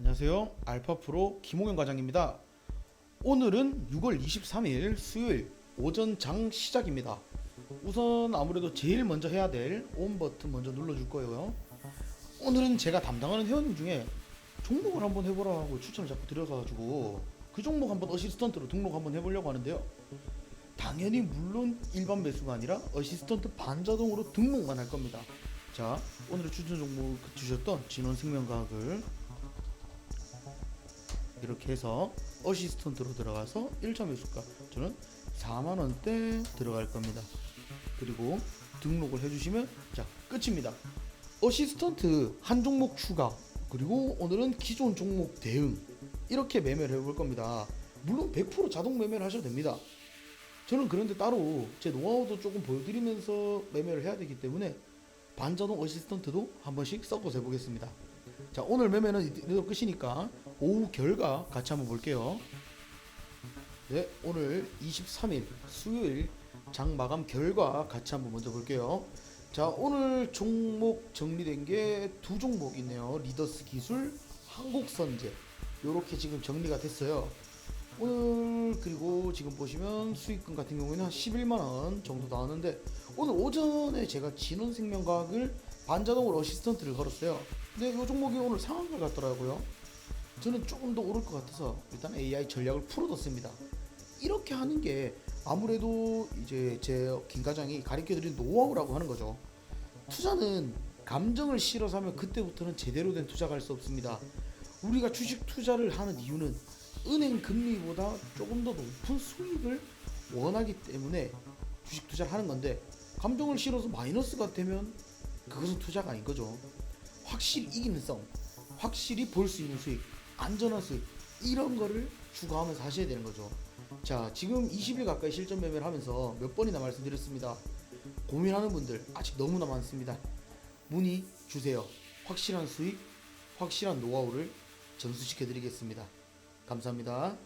안녕하세요. 알파프로 김홍현 과장입니다. 오늘은 6월 23일 수요일 오전 장 시작입니다. 우선 아무래도 제일 먼저 해야 될 온 버튼 먼저 눌러줄 거예요. 오늘은 제가 담당하는 회원님 중에 종목을 한번 해보라 하고 추천을 자꾸 드려가지고 그 종목 한번 어시스턴트로 등록 한번 해보려고 하는데요. 당연히 물론 일반 매수가 아니라 어시스턴트 반자동으로 등록만 할 겁니다. 자, 오늘의 추천 종목 주셨던 진원 생명과학을 이렇게 해서 어시스턴트로 들어가서 1차 매수가 저는 4만 원대 들어갈 겁니다. 그리고 등록을 해주시면 자 끝입니다. 어시스턴트 한 종목 추가 그리고 오늘은 기존 종목 대응 이렇게 매매를 해볼 겁니다. 물론 100% 자동 매매를 하셔도 됩니다. 저는 그런데 따로 제 노하우도 조금 보여드리면서 매매를 해야 되기 때문에 반자동 어시스턴트도 한 번씩 섞어서 해보겠습니다. 자 오늘 매매는 이대로 끝이니까 오후 결과 같이 한번 볼게요. 네 오늘 23일 수요일 장 마감 결과 같이 한번 먼저 볼게요. 자 오늘 종목 정리된 게 두 종목 있네요. 리더스 기술, 한국선제 요렇게 지금 정리가 됐어요. 오늘 그리고 지금 보시면 수익금 같은 경우에는 한 11만 원 정도 나왔는데 오늘 오전에 제가 진원생명과학을 반자동으로 어시스턴트를 걸었어요. 근데 이 종목이 오늘 상한가 같더라고요. 저는 조금 더 오를 것 같아서 일단 AI 전략을 풀어뒀습니다. 이렇게 하는 게 아무래도 이제 제 김 과장이 가르쳐드린 노하우라고 하는 거죠. 투자는 감정을 실어서 하면 그때부터는 제대로 된 투자가 할 수 없습니다. 우리가 주식 투자를 하는 이유는 은행 금리보다 조금 더 높은 수익을 원하기 때문에 주식 투자를 하는 건데 감정을 실어서 마이너스가 되면 그것은 투자가 아닌 거죠. 확실히 이기는 성, 확실히 볼 수 있는 수익, 안전한 수익 이런 거를 추구하면서 하셔야 되는 거죠. 자, 지금 20일 가까이 실전 매매를 하면서 몇 번이나 말씀드렸습니다. 고민하는 분들 아직 너무나 많습니다. 문의 주세요. 확실한 수익, 확실한 노하우를 전수시켜 드리겠습니다. 감사합니다.